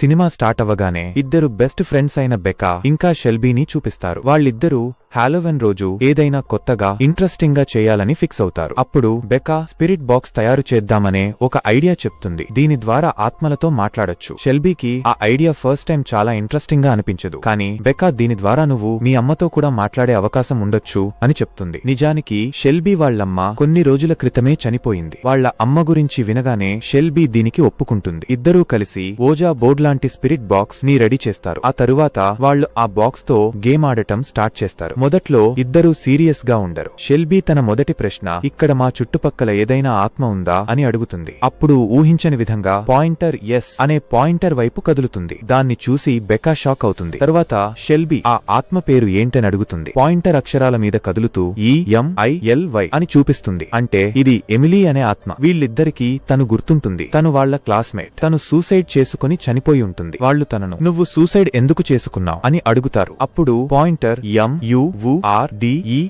Cinema start అవ్వగానే ఇద్దరు best friends అయిన బెకా ఇంకా షెల్బీని చూపిస్తారు. వాళ్ళిద్దరూ హాలోవెన్ రోజు ఏదైనా కొత్తగా ఇంట్రెస్టింగ్గా చేయాలని ఫిక్స్ అవుతారు. అప్పుడు బెకా స్పిరిట్ బాక్స్ తయారు చేద్దామనే ఒక ఐడియా చెప్తుంది. దీని ద్వారా ఆత్మలతో మాట్లాడొచ్చు. షెల్బీకి ఆ ఐడియా ఫస్ట్ టైం చాలా ఇంట్రెస్టింగ్గా అనిపించదు. కానీ బెకా దీని ద్వారా నువ్వు మీ అమ్మతో కూడా మాట్లాడే అవకాశం ఉండొచ్చు అని చెప్తుంది. నిజానికి షెల్బీ వాళ్ళమ్మ కొన్ని రోజుల క్రితమే చనిపోయింది. వాళ్ళ అమ్మ గురించి వినగానే షెల్బీ దీనికి ఒప్పుకుంటుంది. ఇద్దరూ కలిసి ఓజా బోర్డ్ లాంటి స్పిరిట్ బాక్స్ని రెడీ చేస్తారు. ఆ తరువాత వాళ్ళు ఆ బాక్స్తో గేమ్ ఆడటం స్టార్ట్ చేస్తారు. మొదట్లో ఇద్దరూ సీరియస్గా ఉండరు. షెల్బీ తన మొదటి ప్రశ్న ఇక్కడ మా చుట్టుపక్కల ఏదైనా ఆత్మ ఉందా అని అడుగుతుంది. అప్పుడు ఊహించని విధంగా పాయింటర్ ఎస్ అనే పాయింటర్ వైపు కదులుతుంది. దాన్ని చూసి బెకా షాక్ అవుతుంది. తర్వాత షెల్బీ ఆ ఆత్మ పేరు ఏంటని అడుగుతుంది. పాయింటర్ అక్షరాల మీద కదులుతూ ఈ ఎం ఐ ఎల్ వై అని చూపిస్తుంది. అంటే ఇది ఎమిలీ అనే ఆత్మ. వీళ్ళిద్దరికీ తను గుర్తుంటుంది. తను వాళ్ళ క్లాస్మేట్. తను సూసైడ్ చేసుకుని చనిపో చనిపోయి ఉంటుంది. వాళ్ళు తనను నువ్వు సూసైడ్ ఎందుకు చేసుకున్నావు? అని అడుగుతారు. అప్పుడు పాయింటర్ ఎం యు వు ఆర్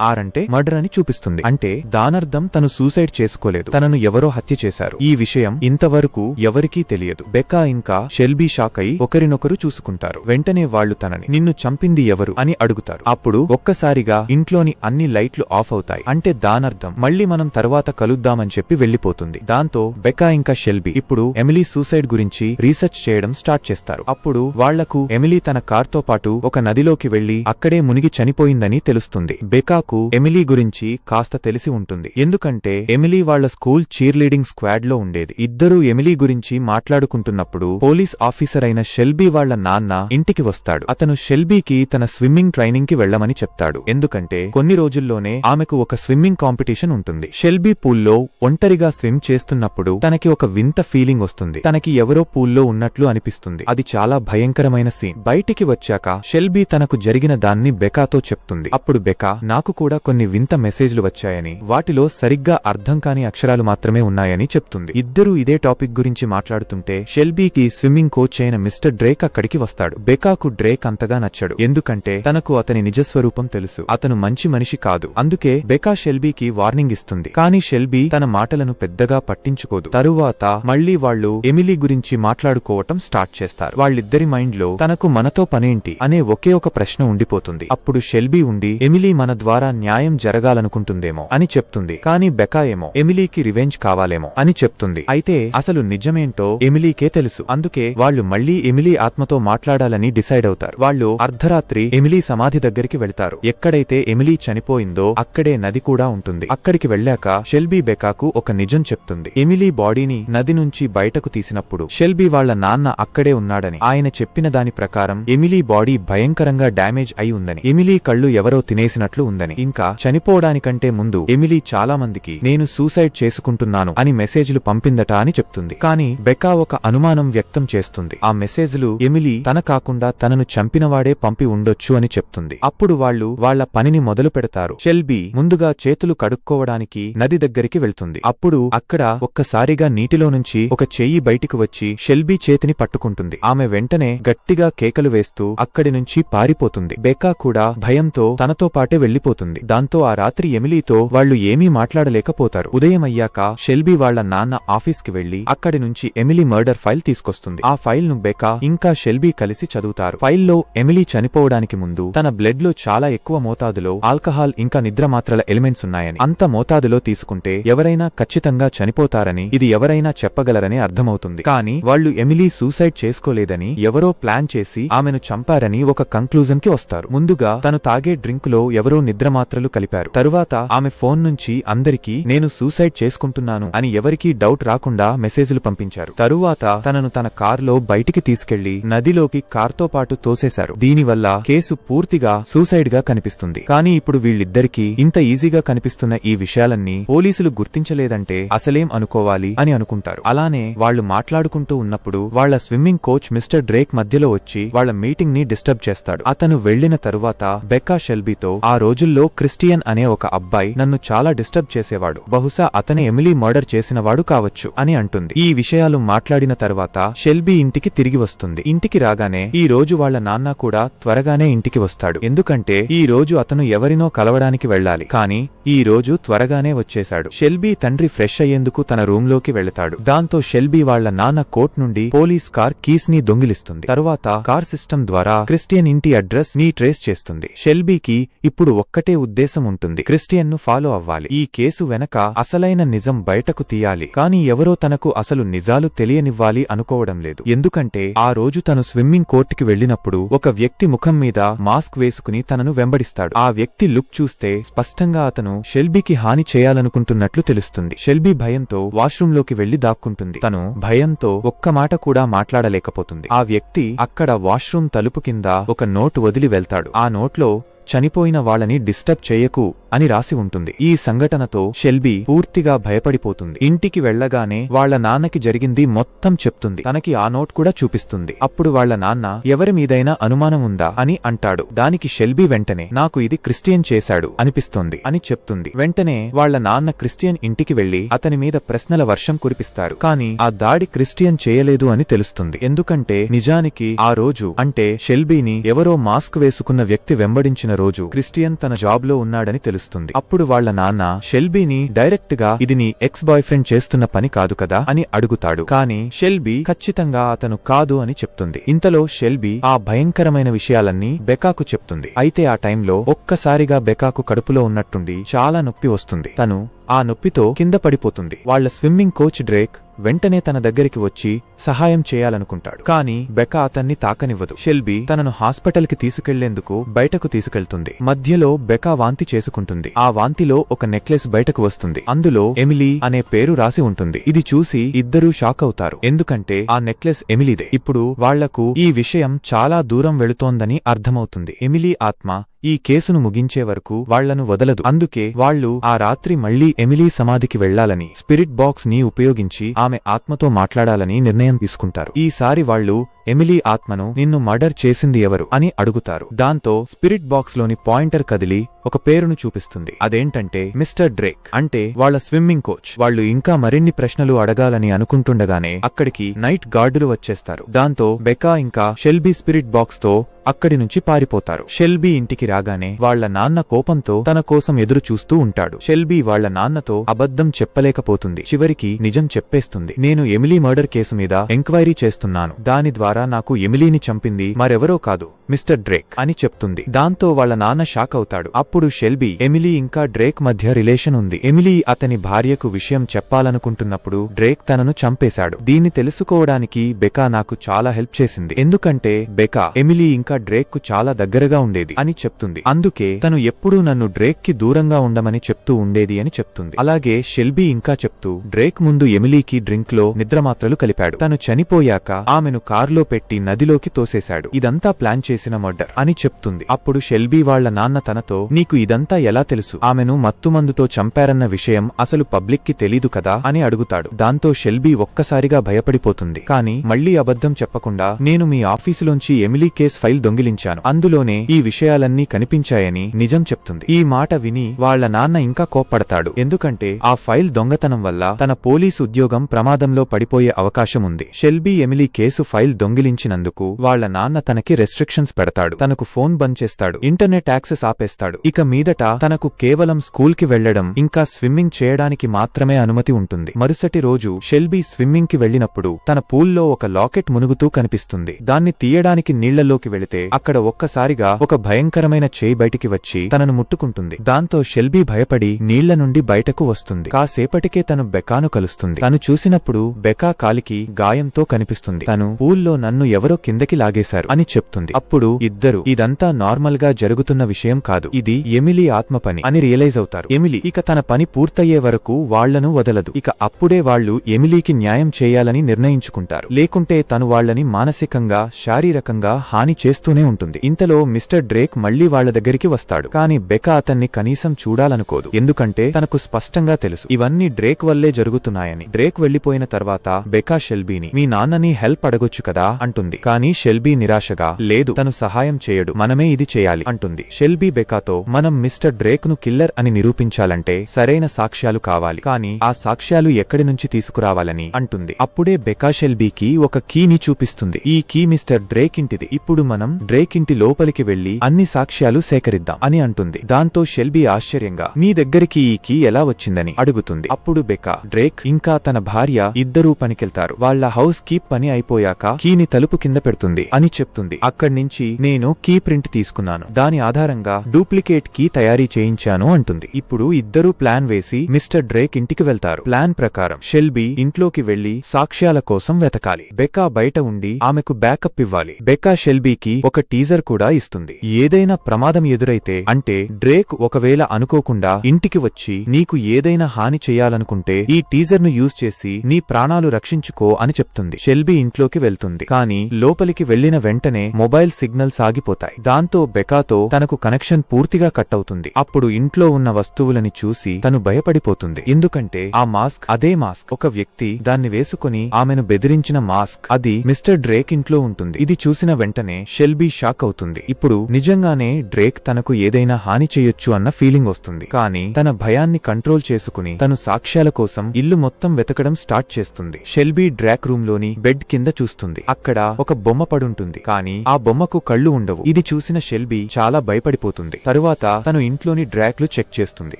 ఆర్ అంటే మర్డర్ అని చూపిస్తుంది. అంటే దానర్థం తను సూసైడ్ చేసుకోలేదు. తనను ఎవరో హత్య చేశారు. ఈ విషయం ఇంతవరకు ఎవరికీ తెలియదు. బెకా ఇంకా షెల్బీ షాక్ అయి ఒకరినొకరు చూసుకుంటారు. వెంటనే వాళ్ళు తనని నిన్ను చంపింది ఎవరు? అని అడుగుతారు. అప్పుడు ఒక్కసారిగా ఇంట్లోని అన్ని లైట్లు ఆఫ్ అవుతాయి. అంటే దానర్థం మళ్ళీ మనం తర్వాత కలుద్దామని చెప్పి వెళ్ళిపోతుంది దాంతో బెకా ఇంకా షెల్బీ ఇప్పుడు ఎమిలీ సూసైడ్ గురించి రీసెర్చ్ చేయడం స్టార్ట్ చేస్తారు. అప్పుడు వాళ్ళకు ఎమిలీ తన కార్తో పాటు ఒక నదిలోకి వెళ్ళి అక్కడే మునిగి చనిపోయిందని తెలుస్తుంది. బెకాకు ఎమిలీ గురించి కాస్త తెలిసి ఉంటుంది. ఎందుకంటే ఎమిలీ వాళ్ళ స్కూల్ చీర్ లీడింగ్ స్క్వాడ్లో ఉండేది. ఇద్దరూ ఎమిలీ గురించి మాట్లాడుకుంటున్నప్పుడు పోలీస్ ఆఫీసర్ అయిన షెల్బీ వాళ్ళ నాన్న ఇంటికి వస్తాడు. అతను షెల్బీకి తన స్విమ్మింగ్ ట్రైనింగ్కి వెళ్ళమని చెప్తాడు. ఎందుకంటే కొన్ని రోజుల్లోనే ఆమెకు ఒక స్విమ్మింగ్ కాంపిటీషన్ ఉంటుంది. షెల్బీ పూల్లో ఒంటరిగా స్విమ్ చేస్తున్నప్పుడు తనకి ఒక వింత ఫీలింగ్ వస్తుంది. తనకి ఎవరో పూల్లో ఉన్నట్లు అనిపిస్తుంది. అది చాలా భయంకరమైన సీన్. బయటికి వచ్చాక షెల్బీ తనకు జరిగిన దాన్ని బెకాతో చెప్తుంది. అప్పుడు బెకా నాకు కూడా కొన్ని వింత మెసేజ్లు వచ్చాయని వాటిలో సరిగ్గా అర్థం కాని అక్షరాలు మాత్రమే ఉన్నాయని చెప్తుంది. ఇద్దరూ ఇదే టాపిక్ గురించి మాట్లాడుతుంటే షెల్బీకి స్విమ్మింగ్ కోచ్ అయిన మిస్టర్ డ్రేక్ అక్కడికి వస్తాడు. బెకాకు డ్రేక్ అంతగా నచ్చడు. ఎందుకంటే తనకు అతని నిజస్వరూపం తెలుసు. అతను మంచి మనిషి కాదు. అందుకే బెకా షెల్బీకి వార్నింగ్ ఇస్తుంది. కానీ షెల్బీ తన మాటలను పెద్దగా పట్టించుకోదు. తరువాత మళ్ళీ వాళ్ళు ఎమిలీ గురించి మాట్లాడుకోవటం స్టార్ట్ చేస్తారు. వాళ్ళిద్దరి మైండ్లో తనకు మనతో పనేంటి అనే ఒకే ఒక ప్రశ్న ఉండిపోతుంది. అప్పుడు షెల్బీ ఉండి ఎమిలీ మన ద్వారా న్యాయం జరగాలనుకుంటుందేమో అని చెప్తుంది. కానీ బెకా ఏమో ఎమిలీకి రివెంజ్ కావాలేమో అని చెప్తుంది. అయితే అసలు నిజమేంటో ఎమిలీకే తెలుసు. అందుకే వాళ్ళు మళ్ళీ ఎమిలీ ఆత్మతో మాట్లాడాలని డిసైడ్ అవుతారు. వాళ్ళు అర్ధరాత్రి ఎమిలీ సమాధి దగ్గరికి వెళ్తారు. ఎక్కడైతే ఎమిలీ చనిపోయిందో అక్కడే నది కూడా ఉంటుంది. అక్కడికి వెళ్ళాక షెల్బీ బెకాకు ఒక నిజం చెప్తుంది. ఎమిలీ బాడీని నది నుంచి బయటకు తీసినప్పుడు షెల్బీ వాళ్ళ నాన్న అక్కడ ఉన్నాడని. ఆయన చెప్పిన దాని ప్రకారం ఎమిలీ బాడీ భయంకరంగా డ్యామేజ్ అయి ఉందని. ఎమిలీ కళ్ళు ఎవరో తినేసినట్లు ఉందని. ఇంకా చనిపోవడానికంటే ముందు ఎమిలీ చాలా మందికి నేను సూసైడ్ చేసుకుంటున్నాను అని మెసేజ్లు పంపిందట అని చెప్తుంది. కానీ బెకా ఒక అనుమానం వ్యక్తం చేస్తుంది. ఆ మెసేజ్లు ఎమిలీ తన కాకుండా తనను చంపినవాడే పంపి ఉండొచ్చు అని చెప్తుంది. అప్పుడు వాళ్ళు వాళ్ళ పనిని మొదలు పెడతారు. షెల్బీ ముందుగా చేతులు కడుక్కోవడానికి నది దగ్గరికి వెళ్తుంది. అప్పుడు అక్కడ ఒక్కసారిగా నీటిలో నుంచి ఒక చెయ్యి బయటికి వచ్చి షెల్బీ చేతిని పట్టుకుంటుంది. ఆమె వెంటనే గట్టిగా కేకలు వేస్తూ అక్కడి నుంచి పారిపోతుంది. బెకా కూడా భయంతో తనతో పాటే వెళ్ళిపోతుంది దాంతో ఆ రాత్రి ఎమిలీతో వాళ్ళు ఏమీ మాట్లాడలేకపోతారు. ఉదయం అయ్యాక షెల్బీ వాళ్ళ నాన్న ఆఫీస్కి వెళ్ళి అక్కడి నుంచి ఎమిలీ మర్డర్ ఫైల్ తీసుకొస్తుంది. ఆ ఫైల్ను బెకా ఇంకా షెల్బీ కలిసి చదువుతారు. ఫైల్లో ఎమిలీ చనిపోవడానికి ముందు తన బ్లడ్లో చాలా ఎక్కువ మోతాదులో ఆల్కహాల్ ఇంకా నిద్ర మాత్రల ఎలిమెంట్స్ ఉన్నాయని అంత మోతాదులో తీసుకుంటే ఎవరైనా ఖచ్చితంగా చనిపోతారని ఇది ఎవరైనా చెప్పగలరని అర్థమవుతుంది. కానీ వాళ్ళు ఎమిలీ సూసైడ్ చేసుకోలేదని ఎవరో ప్లాన్ చేసి ఆమెను చంపారని ఒక కంక్లూజన్కి వస్తారు. ముందుగా తను తాగే డ్రింక్లో ఎవరో నిద్ర మాత్రలు కలిపారు. తరువాత ఆమె ఫోన్ నుంచి అందరికీ నేను సూసైడ్ చేసుకుంటున్నాను అని ఎవరికీ డౌట్ రాకుండా మెసేజ్లు పంపించారు. తరువాత తనను తన కారులో బయటికి తీసుకెళ్ళి నదిలోకి కార్తో పాటు తోసేశారు. దీనివల్ల కేసు పూర్తిగా సూసైడ్గా కనిపిస్తుంది. కానీ ఇప్పుడు వీళ్ళిద్దరికీ ఇంత ఈజీగా కనిపిస్తున్న ఈ విషయాలన్నీ పోలీసులు గుర్తించలేదంటే అసలేం అనుకోవాలి అని అనుకుంటారు. అలానే వాళ్ళు మాట్లాడుకుంటూ ఉన్నప్పుడు వాళ్ళ స్విమ్మింగ్ కోచ్ మిస్టర్ డ్రేక్ మధ్యలో వచ్చి వాళ్ళ మీటింగ్ని డిస్టర్బ్ చేస్తాడు. అతను వెళ్ళిన తరువాత బెక్కా షెల్బీతో ఆ రోజుల్లో క్రిస్టియన్ అనే ఒక అబ్బాయి నన్ను చాలా డిస్టర్బ్ చేసేవాడు. బహుశా అతనే ఎమిలీ మర్డర్ చేసినవాడు కావచ్చు అని అంటుంది. ఈ విషయాలు మాట్లాడిన తర్వాత షెల్బీ ఇంటికి తిరిగి వస్తుంది. ఇంటికి రాగానే ఈ రోజు వాళ్ళ నాన్న కూడా త్వరగానే ఇంటికి వస్తాడు. ఎందుకంటే ఈ రోజు అతను ఎవరినో కలవడానికి వెళ్ళాలి. కానీ ఈ రోజు త్వరగానే వచ్చేశాడు. షెల్బీ తండ్రి ఫ్రెష్ అయ్యేందుకు తన రూమ్లోకి వెళతాడు. దాంతో షెల్బీ వాళ్ళ నాన్న కోర్ట్ నుండి పోలీస్ కార్ కార్ కీస్ని దొంగిలిస్తుంది. తరువాత కార్ సిస్టమ్ ద్వారా క్రిస్టియన్ ఇంటి అడ్రస్ని ట్రేస్ చేస్తుంది. షెల్బీకి ఇప్పుడు ఒక్కటే ఉద్దేశం ఉంటుంది. క్రిస్టియన్ను ఫాలో అవ్వాలి. ఈ కేసు వెనక అసలైన నిజం బయటకు తీయాలి. కానీ ఎవరో తనకు అసలు నిజాలు తెలియనివ్వాలి అనుకోవడం లేదు. ఎందుకంటే ఆ రోజు తను స్విమ్మింగ్ కోర్టుకి వెళ్ళినప్పుడు ఒక వ్యక్తి ముఖం మీద మాస్క్ వేసుకుని తనను వెంబడిస్తాడు. ఆ వ్యక్తి లుక్ చూస్తే స్పష్టంగా అతను షెల్బీకి హాని చేయాలనుకుంటున్నట్లు తెలుస్తుంది. షెల్బీ భయంతో వాష్రూమ్లోకి వెళ్ళి దాక్కుంటుంది. తను భయంతో ఒక్క మాట కూడా మాట్లాడలేకపోతుంది. ఆ వ్యక్తి అక్కడ వాష్రూమ్ తలుపు కింద ఒక నోట్ వదిలి వెళ్తాడు. ఆ నోట్లో చనిపోయిన వాళ్ళని డిస్టర్బ్ చేయకు అని రాసి ఉంటుంది. ఈ సంఘటనతో షెల్బీ పూర్తిగా భయపడిపోతుంది. ఇంటికి వెళ్ళగానే వాళ్ళ నాన్నకి జరిగింది మొత్తం చెప్తుంది. తనకి ఆ నోట్ కూడా చూపిస్తుంది. అప్పుడు వాళ్ళ నాన్న ఎవరి మీదైనా అనుమానం ఉందా? అని అంటాడు. దానికి షెల్బీ వెంటనే నాకు ఇది క్రిస్టియన్ చేశాడు అనిపిస్తోంది అని చెప్తుంది. వెంటనే వాళ్ళ నాన్న క్రిస్టియన్ ఇంటికి వెళ్ళి అతని మీద ప్రశ్నల వర్షం కురిపిస్తారు. కానీ ఆ దాడి క్రిస్టియన్ చేయలేదు అని తెలుస్తుంది. ఎందుకంటే నిజానికి ఆ రోజు అంటే షెల్బీని ఎవరో మాస్క్ వేసుకున్న వ్యక్తి వెంబడించిన రోజు క్రిస్టియన్ తన జాబ్లో ఉన్నాడని తెలుస్తుంది. అప్పుడు వాళ్ళ నాన్న షెల్బీని డైరెక్ట్గా ఇది నీ ఎక్స్ బాయ్ ఫ్రెండ్ చేస్తున్న పని కాదు కదా అని అడుగుతాడు. కానీ షెల్బీ ఖచ్చితంగా అతను కాదు అని చెప్తుంది. ఇంతలో షెల్బీ ఆ భయంకరమైన విషయాలన్నీ బెకాకు చెప్తుంది. అయితే ఆ టైంలో ఒక్కసారిగా బెకాకు కడుపులో ఉన్నట్టుండి చాలా నొప్పి వస్తుంది. తను ఆ నొప్పితో కింద పడిపోతుంది. వాళ్ళ స్విమ్మింగ్ కోచ్ డ్రేక్ వెంటనే తన దగ్గరికి వచ్చి సహాయం చేయాలనుకుంటాడు. కానీ బెక అతన్ని తాకనివ్వదు. షెల్బీ తనను హాస్పిటల్కి తీసుకెళ్ళేందుకు బయటకు తీసుకెళ్తుంది. మధ్యలో బెకా వాంతి చేసుకుంటుంది. ఆ వాంతిలో ఒక నెక్లెస్ బయటకు వస్తుంది. అందులో ఎమిలీ అనే పేరు రాసి ఉంటుంది. ఇది చూసి ఇద్దరూ షాక్ అవుతారు. ఎందుకంటే ఆ నెక్లెస్ ఎమిలీదే. ఇప్పుడు వాళ్ళకు ఈ విషయం చాలా దూరం వెళుతోందని అర్థమవుతుంది. ఎమిలీ ఆత్మ ఈ కేసును ముగించే వరకు వాళ్ళను వదలదు. అందుకే వాళ్ళు ఆ రాత్రి మళ్ళీ ఎమిలీ సమాధికి వెళ్ళాలని స్పిరిట్ బాక్స్ని ఉపయోగించి ఆమె ఆత్మతో మాట్లాడాలని నిర్ణయం తీసుకుంటారు. ఈసారి వాళ్ళు ఎమిలీ ఆత్మను నిన్ను మర్డర్ చేసింది ఎవరు అని అడుగుతారు. దాంతో స్పిరిట్ బాక్స్లోని పాయింటర్ కదిలి ఒక పేరును చూపిస్తుంది. అదేంటంటే మిస్టర్ డ్రేక్. అంటే వాళ్ళ స్విమ్మింగ్ కోచ్. వాళ్ళు ఇంకా మరిన్ని ప్రశ్నలు అడగాలని అనుకుంటుండగానే అక్కడికి నైట్ గార్డులు వచ్చేస్తారు. దాంతో బెకా ఇంకా షెల్బీ స్పిరిట్ బాక్స్తో అక్కడి నుంచి పారిపోతారు. షెల్బీ ఇంటికి రాగానే వాళ్ళ నాన్న కోపంతో తన కోసం ఎదురు చూస్తూ ఉంటాడు. షెల్బీ వాళ్ళ నాన్నతో అబద్ధం చెప్పలేకపోతుంది. చివరికి నిజం చెప్పేస్తుంది. నేను ఎమిలీ మర్డర్ కేసు మీద ఎంక్వైరీ చేస్తున్నాను. దాని ద్వారా నాకు ఎమిలీని చంపింది మరెవరో కాదు మిస్టర్ డ్రేక్ అని చెప్తుంది. దాంతో వాళ్ళ నాన్న షాక్ అవుతాడు. అప్పుడు షెల్బీ ఎమిలీ ఇంకా డ్రేక్ మధ్య రిలేషన్ ఉంది. ఎమిలీ అతని భార్యకు విషయం చెప్పాలనుకుంటున్నప్పుడు డ్రేక్ తనను చంపేశాడు. దీన్ని తెలుసుకోవడానికి బెకా నాకు చాలా హెల్ప్ చేసింది. ఎందుకంటే బెకా ఎమిలీ ఇంకా డ్రేక్ చాలా దగ్గరగా ఉండేది అని చెప్తుంది. అందుకే తను ఎప్పుడూ నన్ను డ్రేక్కి దూరంగా ఉండమని చెప్తూ ఉండేది అని చెప్తుంది. అలాగే షెల్బీ ఇంకా చెప్తూ డ్రేక్ ముందు ఎమిలీకి డ్రింక్లో నిద్రమాత్రలు కలిపాడు. తను చనిపోయాక ఆమెను కారులో పెట్టి నదిలోకి తోసేశాడు. ఇదంతా ప్లాన్ చేసిన మర్డర్ అని చెప్తుంది. అప్పుడు షెల్బీ వాళ్ళ నాన్న తనతో నీకు ఇదంతా ఎలా తెలుసు? ఆమెను మత్తుమందుతో చంపారన్న విషయం అసలు పబ్లిక్కి తెలీదు కదా? అని అడుగుతాడు. దాంతో షెల్బీ ఒక్కసారిగా భయపడిపోతుంది. కానీ మళ్ళీ అబద్ధం చెప్పకుండా నేను మీ ఆఫీసులోంచి ఎమిలీ కేస్ ఫైల్ దొంగిలించాను. అందులోనే ఈ విషయాలన్నీ కనిపించాయని నిజం చెప్తుంది. ఈ మాట విని వాళ్ళ నాన్న ఇంకా కోప్పడతాడు. ఎందుకంటే ఆ ఫైల్ దొంగతనం వల్ల తన పోలీసు ఉద్యోగం ప్రమాదంలో పడిపోయే అవకాశం ఉంది. షెల్బీ ఎమిలీ కేసు ఫైల్ దొంగిలించినందుకు వాళ్ళ నాన్న తనకి రెస్ట్రిక్షన్స్ పెడతాడు. తనకు ఫోన్ బంద్ చేస్తాడు. ఇంటర్నెట్ యాక్సెస్ ఆపేస్తాడు. ఇక మీదట తనకు కేవలం స్కూల్కి వెళ్ళడం ఇంకా స్విమ్మింగ్ చేయడానికి మాత్రమే అనుమతి ఉంటుంది. మరుసటి రోజు షెల్బీ స్విమ్మింగ్కి వెళ్ళినప్పుడు తన పూల్లో ఒక లాకెట్ మునుగుతూ కనిపిస్తుంది. దాన్ని తీయడానికి నీళ్ళలోకి వెళితే అక్కడ ఒక్కసారిగా ఒక భయంకరమైన చేయి బయటికి వచ్చి తనను ముట్టుకుంటుంది. దాంతో షెల్బీ భయపడి నీళ్ళ నుండి బయటకు వస్తుంది. కాసేపటికే తను బెకాను కలుస్తుంది. తను చూసినప్పుడు బెకా కాలికి గాయంతో కనిపిస్తుంది. తను పూల్లో నన్ను ఎవరో కిందకి లాగేశారు అని చెప్తుంది. అప్పుడు ఇద్దరు ఇదంతా నార్మల్గా జరుగుతున్న విషయం కాదు. ఇది ఎమిలీ ఆత్మ పని అని రియలైజ్ అవుతారు. ఎమిలీ ఇక తన పని పూర్తయ్యే వరకు వాళ్ళను వదలదు. ఇక అప్పుడే వాళ్ళు ఎమిలీకి న్యాయం చేయాలని నిర్ణయించుకుంటారు. లేకుంటే తను వాళ్ళని మానసికంగా శారీరకంగా హాని చేస్తూనే ఉంటుంది. ఇంతలో మిస్టర్ డ్రేక్ మళ్ళీ వాళ్ళ దగ్గరికి వస్తాడు. కానీ బెకా అతన్ని కనీసం చూడాలనుకోదు. ఎందుకంటే తనకు స్పష్టంగా తెలుసు. ఇవన్నీ డ్రేక్ వల్లే జరుగుతున్నాయని. డ్రేక్ వెళ్ళిపోయిన తర్వాత బెకా షెల్బీని మీ నాన్నని హెల్ప్ అడగొచ్చు కదా అంటుంది. కానీ షెల్బీ నిరాశగా లేదు తను సహాయం చేయడు. మనమే ఇది చేయాలి అంటుంది. షెల్బీ బెకాతో మనం మిస్టర్ డ్రేక్ను కిల్లర్ అని నిరూపించాలంటే సరైన సాక్ష్యాలు కావాలి. కానీ ఆ సాక్ష్యాలు ఎక్కడి నుంచి తీసుకురావాలని అంటుంది. అప్పుడే బెకా షెల్బీకి ఒక కీని చూపిస్తుంది. ఈ కీ మిస్టర్ డ్రేక్ ఇంటిది. ఇప్పుడు మనం డ్రేక్ ఇంటి లోపలికి వెళ్ళి అన్ని సాక్ష్యాలు సేకరిద్దాం అని అంటుంది. దాంతో షెల్బీ ఆశ్చర్యంగా మీ దగ్గరికి ఈ కీ ఎలా వచ్చిందని? అడుగుతుంది. అప్పుడు బెకా డ్రేక్ ఇంకా తన భార్య ఇద్దరూ పనికెళ్తారు. వాళ్ళ హౌస్ కీప్ పని అయిపోయాక కీని తలుపు కింద పెడుతుంది అని చెప్తుంది. అక్కడి నుంచి నేను కీ ప్రింట్ తీసుకున్నాను. దాని ఆధారంగా డూప్లికేట్ కీ తయారీ చేయించాను అంటుంది. ఇప్పుడు ఇద్దరూ ప్లాన్ వేసి మిస్టర్ డ్రేక్ ఇంటికి వెళ్తారు. ప్లాన్ ప్రకారం షెల్బీ ఇంట్లోకి వెళ్ళి సాక్ష్యాల కోసం వెతకాలి. బెకా బయట ఉండి ఆమెకు బ్యాకప్ ఇవ్వాలి. బెకా షెల్బీకి ఒక టీజర్ కూడా ఇస్తుంది. ఏదైనా ప్రమాదం ఎదురైతే అంటే డ్రేక్ ఒకవేళ అనుకోకుండా ఇంటికి వచ్చి నీకు ఏదైనా హాని చేయాలనుకుంటే ఈ టీజర్ను యూజ్ చేసి నీ ప్రాణాలు రక్షించుకో అని చెప్తుంది. షెల్బీ ఇంట్లోకి వెళ్తుంది. కానీ లోపలికి వెళ్ళిన వెంటనే మొబైల్ సిగ్నల్స్ ఆగిపోతాయి. దాంతో బెకాతో తనకు కనెక్షన్ పూర్తిగా కట్ అవుతుంది. అప్పుడు ఇంట్లో ఉన్న వస్తువులని చూసి తను భయపడిపోతుంది. ఎందుకంటే ఆ మాస్క్ అదే మాస్క్. ఒక వ్యక్తి దాన్ని వేసుకుని ఆమెను బెదిరించిన మాస్క్. అది మిస్టర్ డ్రేక్ ఇంట్లో ఉంటుంది. ఇది చూసిన వెంటనే షెల్బీ షాక్ అవుతుంది. ఇప్పుడు నిజంగానే డ్రేక్ తనకు ఏదైనా హాని చేయొచ్చు అన్న ఫీలింగ్ వస్తుంది. కానీ తన భయాన్ని కంట్రోల్ చేసుకుని తను సాక్ష్యాల కోసం ఇల్లు మొత్తం వెతకడం స్టార్ట్ చేస్తుంది. షెల్బీ డ్రాక్ రూమ్లోని బెడ్ కింద చూస్తుంది. అక్కడ ఒక బొమ్మ పడుంటుంది. కానీ ఆ బొమ్మకు కళ్ళు ఉండవు. ఇది చూసిన షెల్బీ చాలా భయపడిపోతుంది. తరువాత తను ఇంట్లోని డ్రాక్లు చెక్ చేస్తుంది.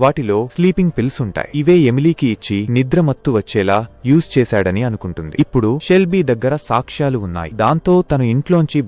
వాటిలో స్లీపింగ్ పిల్స్ ఉంటాయి. ఇవే ఎమిలీకి ఇచ్చి నిద్ర మత్తు వచ్చేలా యూజ్ చేశాడని అనుకుంటుంది. ఇప్పుడు షెల్బీ దగ్గర సాక్ష్యాలు ఉన్నాయి. దాంతో తను ఇంట్లోంచి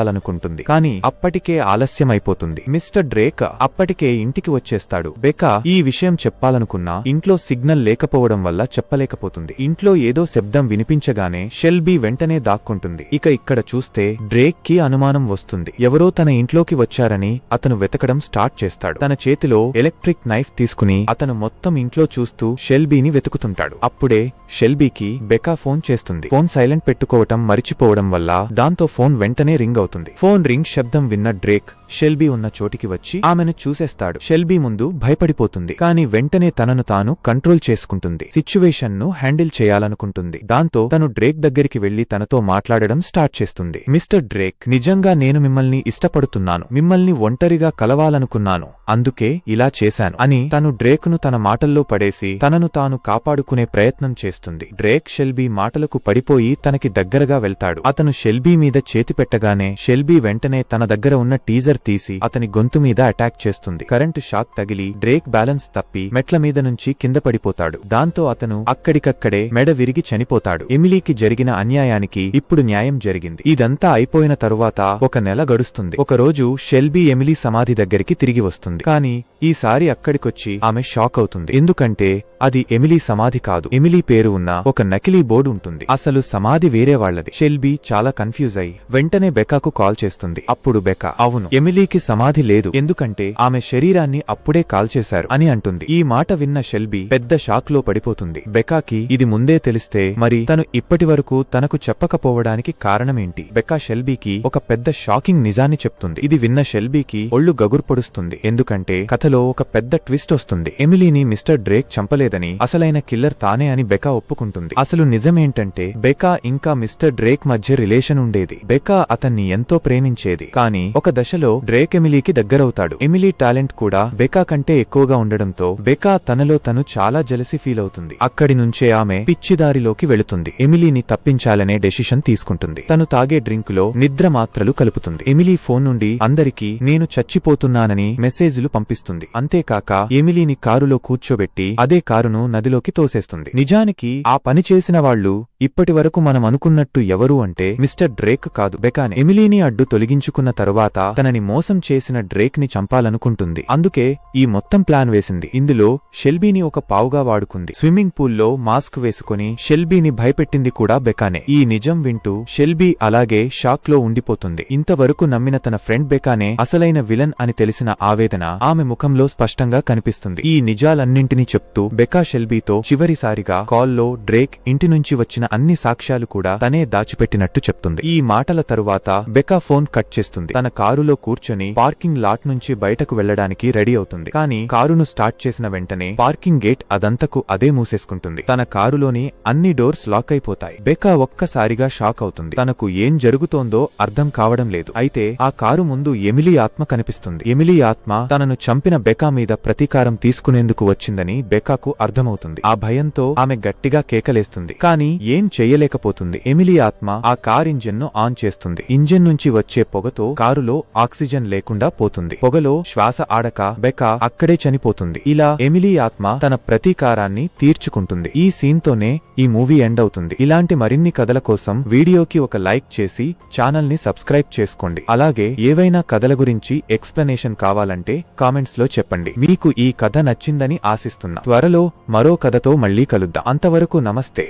వెళ్ళాలనుకుంటుంది కానీ అప్పటికే ఆలస్యమైపోతుంది. మిస్టర్ డ్రేక్ అప్పటికే ఇంటికి వచ్చేస్తాడు. బెకా ఈ విషయం చెప్పాలనుకున్నా ఇంట్లో సిగ్నల్ లేకపోవడం వల్ల చెప్పలేకపోతుంది. ఇంట్లో ఏదో శబ్దం వినిపించగానే షెల్బీ వెంటనే దాక్కుంటుంది. ఇక ఇక్కడ చూస్తే డ్రేక్కి అనుమానం వస్తుంది. ఎవరో తన ఇంట్లోకి వచ్చారని అతను వెతకడం స్టార్ట్ చేస్తాడు. తన చేతిలో ఎలక్ట్రిక్ నైఫ్ తీసుకుని అతను మొత్తం ఇంట్లో చూస్తూ షెల్బీని వెతుకుతుంటాడు. అప్పుడే షెల్బీకి బెకా ఫోన్ చేస్తుంది. ఫోన్ సైలెంట్ పెట్టుకోవటం మరిచిపోవడం వల్ల దాంతో ఫోన్ వెంటనే రింగ్ అవుతుంది. ఫోన్ రింగ్ శబ్దం విన్న డ్రేక్ షెల్బీ ఉన్న చోటికి వచ్చి ఆమెను చూసేస్తాడు. షెల్బీ ముందు భయపడిపోతుంది కానీ వెంటనే తనను తాను కంట్రోల్ చేసుకుంటుంది. సిచ్యువేషన్ను హ్యాండిల్ చేయాలనుకుంటుంది. దాంతో తను డ్రేక్ దగ్గరికి వెళ్ళి తనతో మాట్లాడడం స్టార్ట్ చేస్తుంది. మిస్టర్ డ్రేక్ నిజంగా నేను మిమ్మల్ని ఇష్టపడుతున్నాను. మిమ్మల్ని ఒంటరిగా కలవాలనుకున్నాను. అందుకే ఇలా చేశాను అని తను డ్రేక్ను తన మాటల్లో పడేసి తనను తాను కాపాడుకునే ప్రయత్నం చేస్తుంది. డ్రేక్ షెల్బీ మాటలకు పడిపోయి తనకి దగ్గరగా వెళ్తాడు. అతను షెల్బీ మీద చేతి పెట్టగానే షెల్బీ వెంటనే తన దగ్గర ఉన్న టీజర్ తీసి అతని గొంతు మీద అటాక్ చేస్తుంది. కరెంటు షాక్ తగిలి డ్రేక్ బ్యాలెన్స్ తప్పి మెట్ల మీద నుంచి కింద పడిపోతాడు. దాంతో అతను అక్కడికక్కడే మెడ విరిగి చనిపోతాడు. ఎమిలీకి జరిగిన అన్యాయానికి ఇప్పుడు న్యాయం జరిగింది. ఇదంతా అయిపోయిన తరువాత ఒక నెల గడుస్తుంది. ఒక రోజు షెల్బీ ఎమిలీ సమాధి దగ్గరికి తిరిగి వస్తుంది. కానీ ఈసారి అక్కడికొచ్చి ఆమె షాక్ అవుతుంది. ఎందుకంటే అది ఎమిలీ సమాధి కాదు. ఎమిలీ పేరు ఉన్న ఒక నకిలీ బోర్డు ఉంటుంది. అసలు సమాధి వేరే వాళ్ళది షెల్బీ చాలా కన్ఫ్యూజ్ అయి వెంటనే బెకాకు కాల్ చేస్తుంది. అప్పుడు బెకా అవును ఎమిలీకి సమాధి లేదు. ఎందుకంటే ఆమె శరీరాన్ని అప్పుడే కాల్చేశారు అని అంటుంది. ఈ మాట విన్న షెల్బీ పెద్ద షాక్లో పడిపోతుంది. బెకాకి ఇది ముందే తెలిస్తే మరి తను ఇప్పటి వరకు తనకు చెప్పకపోవడానికి కారణమేంటి? బెకా షెల్బీకి ఒక పెద్ద షాకింగ్ నిజాన్ని చెప్తుంది. ఇది విన్న షెల్బీకి ఒళ్ళు గగుర్పొడుస్తుంది. ఎందుకంటే కథలో ఒక పెద్ద ట్విస్ట్ వస్తుంది. ఎమిలీని మిస్టర్ డ్రేక్ చంపలేదు. చంపలేదని అసలైన కిల్లర్ తానే అని బెకా ఒప్పుకుంటుంది. అసలు నిజమేంటంటే బెకా ఇంకా మిస్టర్ డ్రేక్ మధ్య రిలేషన్ ఉండేది. బెకా అతన్ని ఎంతో ప్రేమించేది. కానీ ఒక దశలో డ్రేక్ ఎమిలీకి దగ్గరవుతాడు. ఎమిలీ టాలెంట్ కూడా బెకా కంటే ఎక్కువగా ఉండడంతో బెకా తనలో తను చాలా జలసి ఫీల్ అవుతుంది. అక్కడి నుంచే ఆమె పిచ్చిదారిలోకి వెళుతుంది. ఎమిలీని తప్పించాలనే డెసిషన్ తీసుకుంటుంది. తను తాగే డ్రింక్లో నిద్ర మాత్రలు కలుపుతుంది. ఎమిలీ ఫోన్ నుండి అందరికీ నేను చచ్చిపోతున్నానని మెసేజ్లు పంపిస్తుంది. అంతేకాక ఎమిలీని కారులో కూర్చోబెట్టి అదే కారును నదిలోకి తోసేస్తుంది. నిజానికి ఆ పని చేసిన వాళ్ళు ఇప్పటి వరకు మనం అనుకున్నట్టు ఎవరు అంటే మిస్టర్ డ్రేక్ కాదు. బెకాన్ ఎమిలీని అడ్డు తొలగించుకున్న తరువాత తనని మోసం చేసిన డ్రేక్ని చంపాలనుకుంటుంది. అందుకే ఈ మొత్తం ప్లాన్ వేసింది. ఇందులో షెల్బీని ఒక పావుగా వాడుకుంది. స్విమ్మింగ్ పూల్లో మాస్క్ వేసుకుని షెల్బీని భయపెట్టింది కూడా బెకానే. ఈ నిజం వింటూ షెల్బీ అలాగే షాక్లో ఉండిపోతుంది. ఇంతవరకు నమ్మిన తన ఫ్రెండ్ బెకానే అసలైన విలన్ అని తెలిసిన ఆవేదన ఆమె ముఖంలో స్పష్టంగా కనిపిస్తుంది. ఈ నిజాలన్నింటినీ చెప్తూ బెకా షెల్బీతో చివరిసారిగా కాల్లో డ్రేక్ ఇంటి నుంచి వచ్చిన అన్ని సాక్ష్యాలు కూడా తనే దాచిపెట్టినట్టు చెప్తుంది. ఈ మాటల తరువాత బెకా ఫోన్ కట్ చేస్తుంది. తన కారులో కూర్చొని పార్కింగ్ లాట్ నుంచి బయటకు వెళ్ళడానికి రెడీ అవుతుంది. కానీ కారును స్టార్ట్ చేసిన వెంటనే పార్కింగ్ గేట్ అదంతకు అదే మూసేసుకుంటుంది. తన కారులోని అన్ని డోర్స్ లాక్ అయిపోతాయి. బెకా ఒక్కసారిగా షాక్ అవుతుంది. తనకు ఏం జరుగుతోందో అర్థం కావడం లేదు. అయితే ఆ కారు ముందు ఎమిలీ ఆత్మ కనిపిస్తుంది. ఎమిలీ ఆత్మ తనను చంపిన బెకా మీద ప్రతీకారం తీసుకునేందుకు వచ్చిందని బెకాకు అర్థమవుతుంది. ఆ భయంతో ఆమె గట్టిగా కేకలేస్తుంది. కానీ ఏం ఏం చేయలేకపోతుంది. ఎమిలీ ఆత్మ ఆ కార్ ఇంజిన్ను ఆన్ చేస్తుంది. ఇంజిన్ నుంచి వచ్చే పొగతో కారులో ఆక్సిజన్ లేకుండా పోతుంది. పొగలో శ్వాస ఆడక బెకా అక్కడే చనిపోతుంది. ఇలా ఎమిలీ ఆత్మ తన ప్రతీకారాన్ని తీర్చుకుంటుంది. ఈ సీన్ తోనే ఈ మూవీ ఎండ్ అవుతుంది ఇలాంటి మరిన్ని కథల కోసం వీడియోకి ఒక లైక్ చేసి ఛానల్ని సబ్స్క్రైబ్ చేసుకోండి. అలాగే ఏవైనా కథల గురించి ఎక్స్ప్లెనేషన్ కావాలంటే కామెంట్స్లో చెప్పండి. మీకు ఈ కథ నచ్చిందని ఆశిస్తున్నా. త్వరలో మరో కథతో మళ్ళీ కలుద్దాం. అంతవరకు నమస్తే.